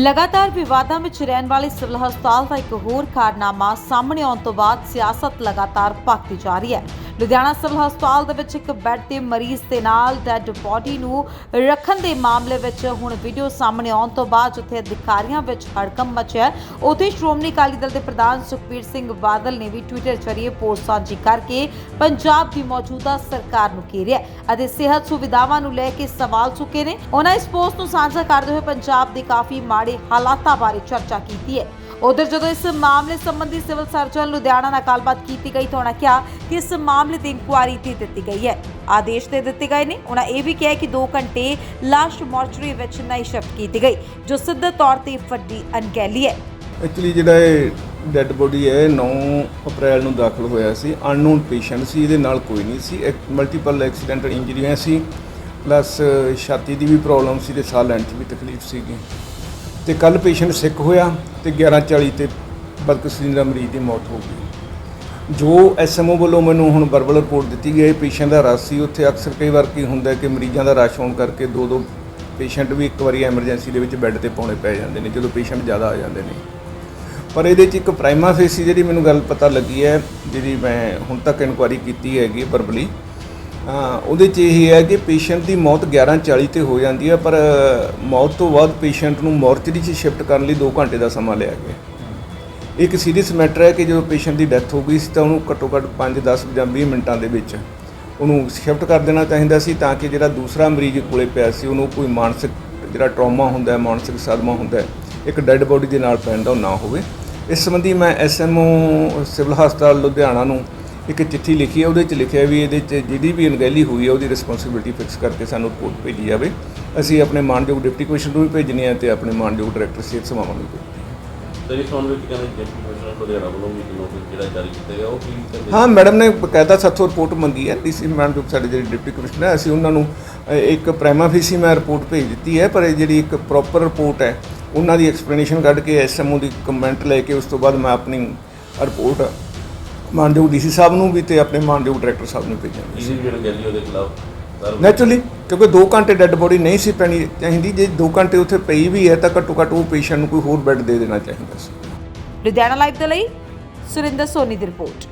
ਲਗਾਤਾਰ ਵਿਵਾਦਾਂ ਵਿੱਚ ਰਹਿਣ ਵਾਲੇ ਸਿਵਲ ਹਸਪਤਾਲ ਦਾ ਇੱਕ ਹੋਰ ਕਾਰਨਾਮਾ ਸਾਹਮਣੇ ਆਉਣ ਤੋਂ ਬਾਅਦ ਸਿਆਸਤ ਲਗਾਤਾਰ ਭਖਦੀ ਜਾ ਰਹੀ ਹੈ। ਲੁਧਿਆਣਾ ਸਿਵਲ ਹਸਪਤਾਲ ਦੇ ਵਿੱਚ ਇੱਕ ਬੈੱਡ ਤੇ ਮਰੀਜ਼ ਦੇ ਨਾਲ ਡੈੱਡ ਬੋਡੀ ਨੂੰ ਰੱਖਣ ਦੇ ਮਾਮਲੇ ਵਿੱਚ ਹੁਣ ਵੀਡੀਓ ਸਾਹਮਣੇ ਆਉਣ ਤੋਂ ਬਾਅਦ ਜਿੱਥੇ ਅਧਿਕਾਰੀਆਂ ਵਿੱਚ ਹੜਕੰਪ ਮਚਿਆ ਉੱਥੇ ਸ਼੍ਰੋਮਣੀ ਅਕਾਲੀ ਦਲ ਦੇ ਪ੍ਰਧਾਨ ਸੁਖਬੀਰ ਸਿੰਘ ਬਾਦਲ ਨੇ ਵੀ ਟਵਿੱਟਰ ਜ਼ਰੀਏ ਪੋਸਟ ਸਾਂਝੀ ਕਰਕੇ ਪੰਜਾਬ ਦੀ ਮੌਜੂਦਾ ਸਰਕਾਰ ਨੂੰ ਘੇਰਿਆ ਅਤੇ ਸਿਹਤ ਸੁਵਿਧਾਵਾਂ ਨੂੰ ਲੈ ਕੇ ਸਵਾਲ ਚੁੱਕੇ ਨੇ। ਉਹਨਾਂ ਇਸ ਪੋਸਟ ਨੂੰ ਸਾਂਝਾ ਕਰਦੇ ਹੋਏ ਪੰਜਾਬ ਦੇ ਕਾਫੀ ਮਾੜੇ ਹਾਲਾਤਾਂ ਬਾਰੇ ਚਰਚਾ ਕੀਤੀ ਹੈ। ਉਧਰ ਜਦੋਂ ਇਸ ਮਾਮਲੇ ਸੰਬੰਧੀ ਸਿਵਲ ਸਰਜਨ ਲੁਧਿਆਣਾ ਨਾਲ ਗੱਲਬਾਤ ਕੀਤੀ ਗਈ ਤਾਂ ਉਹਨਾਂ ਕਿਹਾ ਕਿ ਇਸ ਮਾਮਲੇ ਦੀ ਇਨਕੁਆਇਰੀ ਤੇ ਦਿੱਤੀ ਗਈ ਹੈ। ਆਦੇਸ਼ ਦੇ ਦਿੱਤੇ ਗਏ ਨੇ। ਉਹਨਾਂ ਇਹ ਵੀ ਕਿਹਾ ਕਿ 2 ਘੰਟੇ ਲਾਸ਼ ਮੋਰਚਰੀ ਵਿੱਚ ਨਹੀਂ ਸ਼ਿਫਟ ਕੀਤੀ ਗਈ, ਜੋ ਸਿੱਧੇ ਤੌਰ ਤੇ ਵੱਡੀ ਅਣਗਹਿਲੀ ਹੈ। ਐਕਚੁਅਲੀ ਜਿਹੜਾ ਇਹ ਡੈੱਡ ਬੋਡੀ ਹੈ 9 ਅਪ੍ਰੈਲ ਨੂੰ ਦਾਖਲ ਹੋਇਆ ਸੀ। ਅਨਨੋਨ ਪੇਸ਼ੈਂਟ ਸੀ, ਇਹਦੇ ਨਾਲ ਕੋਈ ਨਹੀਂ ਸੀ। ਮਲਟੀਪਲ ਐਕਸੀਡੈਂਟਲ ਇੰਜਰੀਆਂ ਸੀ। ਪਲੱਸ ਛਾਤੀ ਦੀ ਵੀ ਪ੍ਰੋਬਲਮ ਸੀ ਤੇ ਸਾਹ ਲੈਣ 'ਚ ਵੀ ਤਕਲੀਫ ਸੀਗੀ। ਤੇ ਕੱਲ ਪੇਸ਼ੈਂਟ ਸਿੱਕ ਹੋਇਆ ਤੇ 11:40 ਤੇ ਬਦਕਿਸਮਤੀ ਦਾ ਮਰੀਜ਼ ਦੀ ਮੌਤ ਹੋ ਗਈ। ਜੋ ਐਸਐਮਓ ਵੱਲੋਂ ਮੈਨੂੰ ਹੁਣ ਵਰਬਲ ਰਿਪੋਰਟ ਦਿੱਤੀ ਗਈ ਪੇਸ਼ੈਂਟ ਦਾ ਰਸ਼ ਸੀ। ਉੱਥੇ ਅਕਸਰ ਕਈ ਵਾਰ ਕੀ ਹੁੰਦਾ ਕਿ ਮਰੀਜ਼ਾਂ ਦਾ ਰਸ਼ ਹੋਣ ਕਰਕੇ ਦੋ ਦੋ ਪੇਸ਼ੈਂਟ ਵੀ ਇੱਕ ਵਾਰੀ ਐਮਰਜੈਂਸੀ ਦੇ ਵਿੱਚ ਬੈੱਡ ਤੇ ਪਾਉਣੇ ਪੈ ਜਾਂਦੇ ਨੇ, ਜਦੋਂ ਪੇਸ਼ੈਂਟ ਜ਼ਿਆਦਾ ਆ ਜਾਂਦੇ ਨੇ। ਪਰ ਇਹਦੇ 'ਚ ਇੱਕ ਪ੍ਰਾਈਮਾ ਫੇਸੀ ਜਿਹੜੀ ਮੈਨੂੰ ਗੱਲ ਪਤਾ ਲੱਗੀ ਹੈ ਜਿਹੜੀ ਮੈਂ ਹੁਣ ਤੱਕ ਇਨਕੁਆਇਰੀ ਕੀਤੀ ਹੈਗੀ ਵਰਬਲੀ ਉਹਦੇ 'ਚ ਇਹ ਹੈ ਕਿ ਪੇਸ਼ੈਂਟ ਦੀ ਮੌਤ 11:40 ਤੇ ਹੋ ਜਾਂਦੀ ਹੈ, ਪਰ ਮੌਤ ਤੋਂ ਬਾਅਦ ਪੇਸ਼ੈਂਟ ਨੂੰ ਮੋਰਚਰੀ 'ਚ ਸ਼ਿਫਟ ਕਰਨ ਲਈ 2 ਘੰਟੇ ਦਾ ਸਮਾਂ ਲਿਆ ਗਿਆ ਇੱਕ ਸੀਰੀਅਸ ਮੈਟਰ ਹੈ ਕਿ ਜਦੋਂ ਪੇਸ਼ੈਂਟ ਦੀ ਡੈਥ ਹੋ ਗਈ ਸੀ, ਤਾਂ ਉਹਨੂੰ ਘੱਟੋ ਘੱਟ 5 10 ਜਾਂ 20 ਮਿੰਟਾਂ ਦੇ ਵਿੱਚ ਉਹਨੂੰ ਸ਼ਿਫਟ ਕਰ ਦੇਣਾ ਚਾਹੀਦਾ ਸੀ, ਤਾਂ ਕਿ ਜਿਹੜਾ ਦੂਸਰਾ ਮਰੀਜ਼ ਕੋਲੇ ਪਿਆ ਸੀ, ਉਹਨੂੰ ਕੋਈ ਮਾਨਸਿਕ ਜਿਹੜਾ ਟਰਾਮਾ ਹੁੰਦਾ ਹੈ, ਮਾਨਸਿਕ ਸਦਮਾ ਹੁੰਦਾ ਹੈ, ਇੱਕ ਡੈੱਡ ਬੋਡੀ ਦੇ ਨਾਲ ਪੈਣ ਦਾ ਉਹ ਨਾ ਹੋਵੇ। ਇਸ ਸੰਬੰਧੀ ਮੈਂ ਐਸਐਮਓ ਸਿਵਲ ਹਸਪਤਾਲ ਲੁਧਿਆਣਾ ਨੂੰ ਇੱਕ ਚਿੱਠੀ ਲਿਖੀ ਹੈ ਉਹਦੇ 'ਚ ਲਿਖਿਆ ਵੀ ਇਹਦੇ 'ਚ ਜਿਹੜੀ ਵੀ ਅਣਗਹਿਲੀ ਹੋਈ ਹੈ ਉਹਦੀ ਰਿਸਪੌਂਸਿਬਿਲਟੀ ਫਿਕਸ ਕਰਕੇ ਸਾਨੂੰ ਰਿਪੋਰਟ ਭੇਜੀ ਜਾਵੇ। ਅਸੀਂ ਆਪਣੇ ਮਾਨਯੋਗ ਡਿਪਟੀ ਕਮਿਸ਼ਨਰ ਨੂੰ ਵੀ ਭੇਜਣੀ ਹੈ ਤੇ ਆਪਣੇ ਮਾਨਯੋਗ ਡਾਇਰੈਕਟਰ ਸਿਹਤ ਸੇਵਾਵਾਂ ਨੂੰ ਵੀ ਭੇਜਣੀ ਹੈ। ਤੇ ਇਸ ਮਾਮਲੇ ਵਿੱਚ ਕਹਿੰਦੇ ਡਿਪਟੀ ਕਮਿਸ਼ਨਰ ਲੁਧਿਆਣਾ ਵੱਲੋਂ ਵੀ ਨੋਟਿਸ ਜਿਹੜਾ ਜਾਰੀ ਕੀਤਾ ਗਿਆ ਉਹ ਕੀ ਕਹਿੰਦੇ? ਹਾਂ ਮੈਡਮ ਨੇ ਬਕਾਇਦਾ ਸਾਥੋਂ ਰਿਪੋਰਟ ਮੰਗੀ ਹੈ। ਡੀਸੀ ਮੈਡਮ ਜੋ ਸਾਡੇ ਜਿਹੜੇ ਡਿਪਟੀ ਕਮਿਸ਼ਨਰ ਹੈ ਅਸੀਂ ਉਹਨਾਂ ਨੂੰ ਇੱਕ ਪ੍ਰਾਈਮਾ ਫੀਸੀ ਮੈਂ ਰਿਪੋਰਟ ਭੇਜ ਦਿੱਤੀ ਹੈ ਪਰ ਇਹ ਜਿਹੜੀ ਇੱਕ ਪ੍ਰੋਪਰ ਰਿਪੋਰਟ ਹੈ ਉਹਨਾਂ ਦੀ ਐਕਸਪਲੇਨੇਸ਼ਨ ਕੱਢ ਕੇ ਐਸਐਮਓ ਦੀ ਕਮੈਂਟ ਲੈ ਕੇ ਉਸ ਤੋਂ ਬਾਅਦ ਮੈਂ ਆਪਣੀ ਰਿਪੋਰਟ ਮਾਨਯੋਗ ਡੀਸੀ ਸਾਹਿਬ ਨੂੰ ਵੀ ਤੇ ਆਪਣੇ ਮਾਨਯੋਗ ਡਾਇਰੈਕਟਰ ਸਾਹਿਬ ਨੂੰ ਭੇਜਾਂਗੇ। ਇਹਦੀ ਵੀ ਅਣਗਹਿਲੀ ਉਹਦੇ ਖਿਲਾਫ ਨੈਚੁਰਲੀ ਕਿਉਂਕਿ 2 ਘੰਟੇ ਡੈੱਡ ਬੋਡੀ ਨਹੀਂ ਸੀ ਪੈਣੀ ਚਾਹੀਦੀ ਜੇ 2 ਘੰਟੇ ਉੱਥੇ ਪਈ ਵੀ ਹੈ ਤਾਂ ਘੱਟੋ ਘੱਟ ਉਹ ਪੇਸ਼ੈਂਟ ਨੂੰ ਕੋਈ ਹੋਰ ਬੈੱਡ ਦੇ ਦੇਣਾ ਚਾਹੀਦਾ ਸੀ। ਲੁਧਿਆਣਾ ਲਾਈਵ ਦੇ ਲਈ ਸੁਰਿੰਦਰ ਸੋਨੀ ਦੀ ਰਿਪੋਰਟ।